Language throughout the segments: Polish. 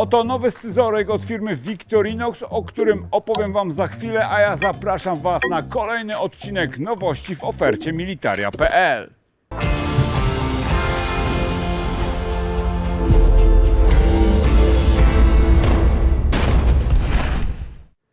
Oto nowy scyzoryk od firmy Victorinox, o którym opowiem Wam za chwilę, a ja zapraszam Was na kolejny odcinek nowości w ofercie militaria.pl.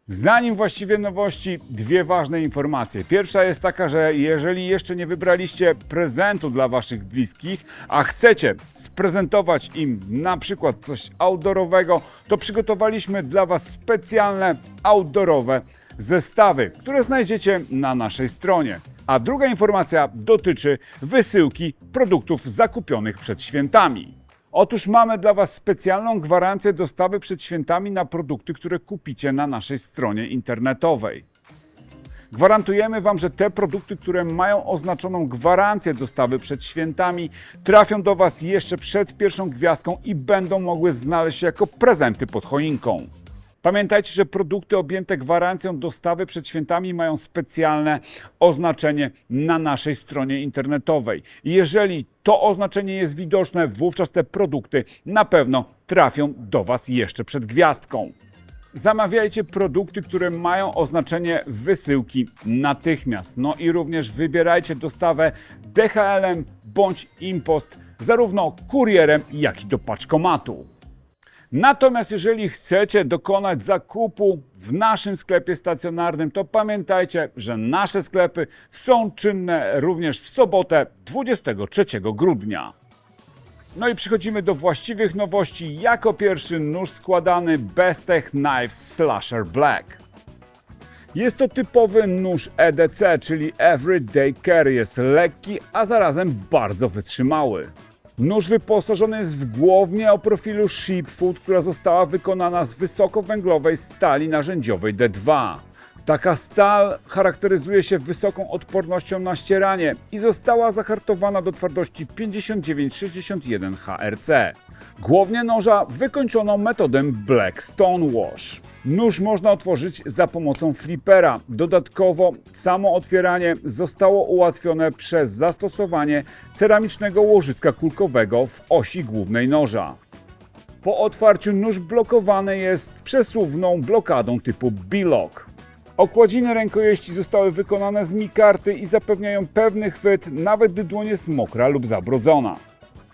Zanim właściwie nowości, dwie ważne informacje. Pierwsza jest taka, że jeżeli jeszcze nie wybraliście prezentu dla waszych bliskich, a chcecie sprezentować im na przykład coś outdoorowego, to przygotowaliśmy dla was specjalne outdoorowe zestawy, które znajdziecie na naszej stronie. A druga informacja dotyczy wysyłki produktów zakupionych przed świętami. Otóż mamy dla Was specjalną gwarancję dostawy przed świętami na produkty, które kupicie na naszej stronie internetowej. Gwarantujemy Wam, że te produkty, które mają oznaczoną gwarancję dostawy przed świętami, trafią do Was jeszcze przed pierwszą gwiazdką i będą mogły znaleźć się jako prezenty pod choinką. Pamiętajcie, że produkty objęte gwarancją dostawy przed świętami mają specjalne oznaczenie na naszej stronie internetowej. Jeżeli to oznaczenie jest widoczne, wówczas te produkty na pewno trafią do Was jeszcze przed gwiazdką. Zamawiajcie produkty, które mają oznaczenie wysyłki natychmiast. No i również wybierajcie dostawę DHL-em bądź Impost, zarówno kurierem, jak i do paczkomatu. Natomiast jeżeli chcecie dokonać zakupu w naszym sklepie stacjonarnym, to pamiętajcie, że nasze sklepy są czynne również w sobotę 23 grudnia. No i przechodzimy do właściwych nowości. Jako pierwszy nóż składany Bestech Knives Slasher Black. Jest to typowy nóż EDC, czyli Everyday Carry. Jest lekki, a zarazem bardzo wytrzymały. Nóż wyposażony jest w o profilu Sheepfoot, która została wykonana z wysokowęglowej stali narzędziowej D2. Taka stal charakteryzuje się wysoką odpornością na ścieranie i została zahartowana do twardości 5961 HRC. Głownię noża wykończono metodą Black Stone Wash. Nóż można otworzyć za pomocą flipera. Dodatkowo samo otwieranie zostało ułatwione przez zastosowanie ceramicznego łożyska kulkowego w osi głównej noża. Po otwarciu nóż blokowany jest przesuwną blokadą typu B-Lock. Okładziny rękojeści zostały wykonane z mikarty i zapewniają pewny chwyt, nawet gdy dłoń jest mokra lub zabrudzona.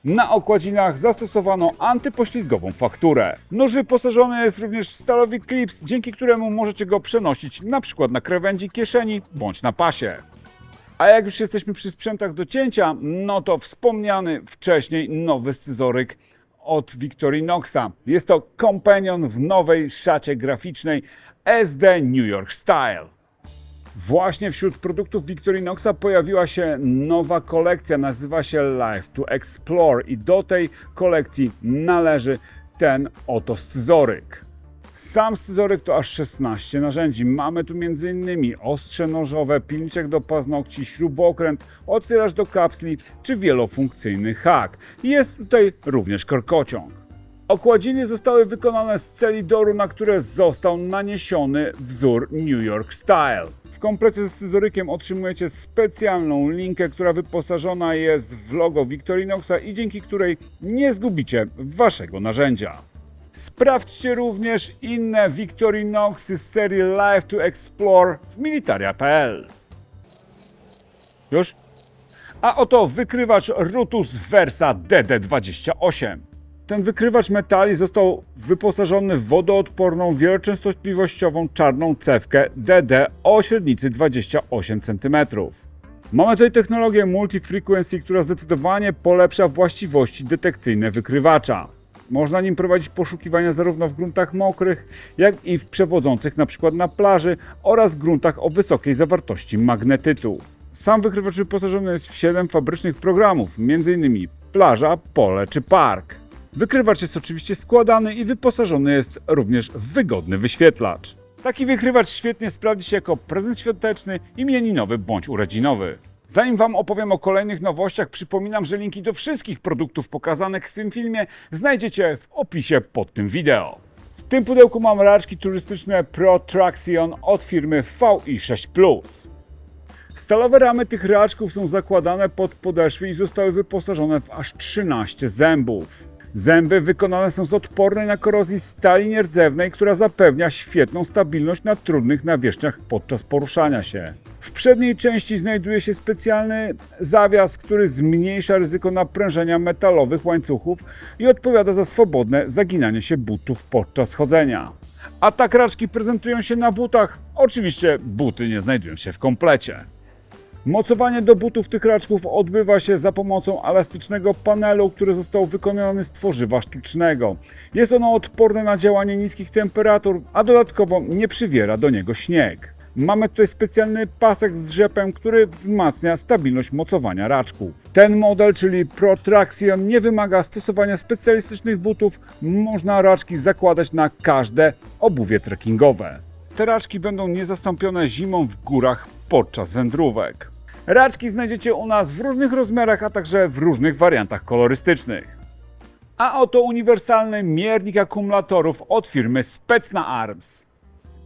Na okładzinach zastosowano antypoślizgową fakturę. Nóż wyposażony jest również w stalowy klips, dzięki któremu możecie go przenosić przykład na krawędzi kieszeni bądź na pasie. A jak już jesteśmy przy sprzętach do cięcia, no to wspomniany wcześniej nowy scyzoryk od Victorinoxa. Jest to kompanion w nowej szacie graficznej SD New York Style. Właśnie wśród produktów Victorinoxa pojawiła się nowa kolekcja, nazywa się Life to Explore i do tej kolekcji należy ten oto scyzoryk. Sam scyzoryk to aż 16 narzędzi. Mamy tu m.in. ostrze nożowe, pilniczek do paznokci, śrubokręt, otwieracz do kapsli czy wielofunkcyjny hak. Jest tutaj również korkociąg. Okładziny zostały wykonane z celidoru, na które został naniesiony wzór New York Style. W komplecie ze scyzorykiem otrzymujecie specjalną linkę, która wyposażona jest w logo Victorinoxa i dzięki której nie zgubicie waszego narzędzia. Sprawdźcie również inne Victorinoxy z serii Live to Explore w militaria.pl. Już? A oto wykrywacz Rutus Versa DD28. Ten wykrywacz metali został wyposażony w wodoodporną, wieloczęstotliwościową czarną cewkę DD o średnicy 28 cm. Mamy tutaj technologię multi-frequency, która zdecydowanie polepsza właściwości detekcyjne wykrywacza. Można nim prowadzić poszukiwania zarówno w gruntach mokrych, jak i w przewodzących np. na plaży oraz gruntach o wysokiej zawartości magnetytu. Sam wykrywacz wyposażony jest w 7 fabrycznych programów, m.in. plaża, pole czy park. Wykrywacz jest oczywiście składany i wyposażony jest również w wygodny wyświetlacz. Taki wykrywacz świetnie sprawdzi się jako prezent świąteczny, imieninowy bądź urodzinowy. Zanim Wam opowiem o kolejnych nowościach, przypominam, że linki do wszystkich produktów pokazanych w tym filmie znajdziecie w opisie pod tym wideo. W tym pudełku mam raczki turystyczne Pro Traction od firmy VI6+. Stalowe ramy tych raczków są zakładane pod podeszwy i zostały wyposażone w aż 13 zębów. Zęby wykonane są z odpornej na korozję stali nierdzewnej, która zapewnia świetną stabilność na trudnych nawierzchniach podczas poruszania się. W przedniej części znajduje się specjalny zawias, który zmniejsza ryzyko naprężenia metalowych łańcuchów i odpowiada za swobodne zaginanie się butów podczas chodzenia. A tak raczki prezentują się na butach. Oczywiście buty nie znajdują się w komplecie. Mocowanie do butów tych raczków odbywa się za pomocą elastycznego panelu, który został wykonany z tworzywa sztucznego. Jest ono odporne na działanie niskich temperatur, a dodatkowo nie przywiera do niego śnieg. Mamy tutaj specjalny pasek z rzepem, który wzmacnia stabilność mocowania raczków. Ten model, czyli Pro Traction, nie wymaga stosowania specjalistycznych butów. Można raczki zakładać na każde obuwie trekkingowe. Te raczki będą niezastąpione zimą w górach podczas wędrówek. Raczki znajdziecie u nas w różnych rozmiarach, a także w różnych wariantach kolorystycznych. A oto uniwersalny miernik akumulatorów od firmy Specna Arms.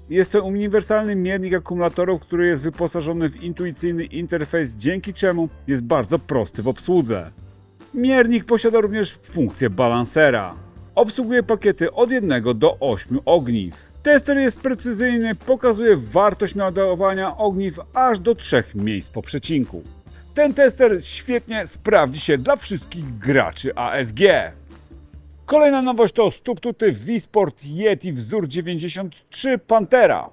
Jest to uniwersalny miernik akumulatorów, który jest wyposażony w intuicyjny interfejs, dzięki czemu jest bardzo prosty w obsłudze. Miernik posiada również funkcję balansera. Obsługuje pakiety od 1 do 8 ogniw. Tester jest precyzyjny, pokazuje wartość naładowania ogniw aż do 3 miejsc po przecinku. Ten tester świetnie sprawdzi się dla wszystkich graczy ASG. Kolejna nowość to Stuptuty V-Sport Yeti wzór 93 Pantera.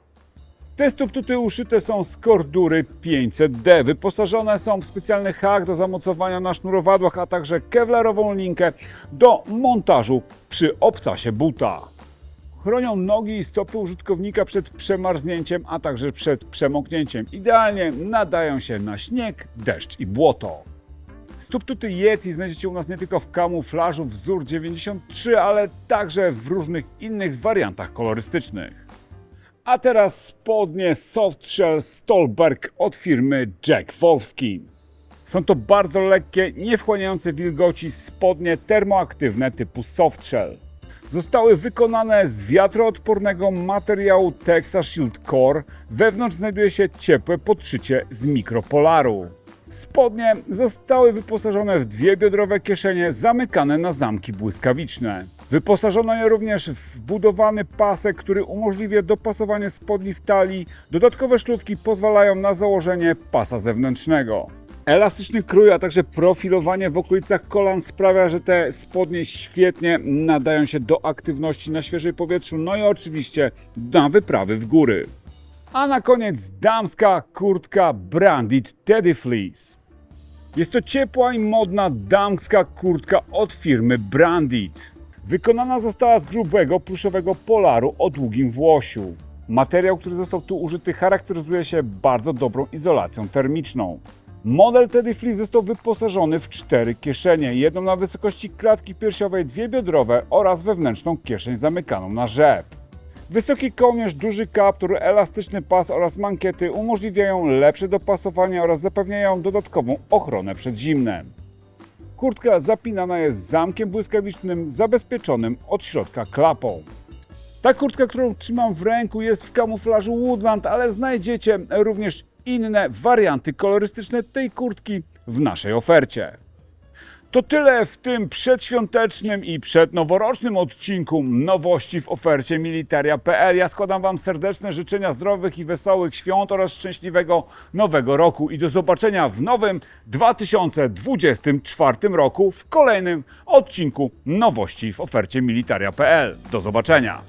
Te stuptuty uszyte są z kordury 500D. Wyposażone są w specjalny hak do zamocowania na sznurowadłach, a także kevlarową linkę do montażu przy obcasie buta. Chronią nogi i stopy użytkownika przed przemarznięciem, a także przed przemoknięciem. Idealnie nadają się na śnieg, deszcz i błoto. Stuptuty Yeti znajdziecie u nas nie tylko w kamuflażu wzór 93, ale także w różnych innych wariantach kolorystycznych. A teraz spodnie Softshell Stolberg od firmy Jack Wolfskin. Są to bardzo lekkie, niewchłaniające wilgoci spodnie termoaktywne typu Softshell. Zostały wykonane z wiatroodpornego materiału Texas Shield Core. Wewnątrz znajduje się ciepłe podszycie z mikropolaru. Spodnie zostały wyposażone w dwie biodrowe kieszenie zamykane na zamki błyskawiczne. Wyposażono je również w wbudowany pasek, który umożliwia dopasowanie spodni w talii. Dodatkowe szlówki pozwalają na założenie pasa zewnętrznego. Elastyczny krój, a także profilowanie w okolicach kolan sprawia, że te spodnie świetnie nadają się do aktywności na świeżej powietrzu, no i oczywiście na wyprawy w góry. A na koniec damska kurtka Branded Teddy Fleece. Jest to ciepła i modna damska kurtka od firmy Branded. Wykonana została z grubego pluszowego polaru o długim włosiu. Materiał, który został tu użyty, charakteryzuje się bardzo dobrą izolacją termiczną. Model Teddy Fleece został wyposażony w cztery kieszenie, jedną na wysokości klatki piersiowej, dwie biodrowe oraz wewnętrzną kieszeń zamykaną na rzep. Wysoki kołnierz, duży kaptur, elastyczny pas oraz mankiety umożliwiają lepsze dopasowanie oraz zapewniają dodatkową ochronę przed zimnem. Kurtka zapinana jest zamkiem błyskawicznym zabezpieczonym od środka klapą. Ta kurtka, którą trzymam w ręku jest w kamuflażu Woodland, ale znajdziecie również inne warianty kolorystyczne tej kurtki w naszej ofercie. To tyle w tym przedświątecznym i przednoworocznym odcinku nowości w ofercie militaria.pl. Ja składam Wam serdeczne życzenia zdrowych i wesołych świąt oraz szczęśliwego nowego roku i do zobaczenia w nowym 2024 roku w kolejnym odcinku nowości w ofercie militaria.pl. Do zobaczenia.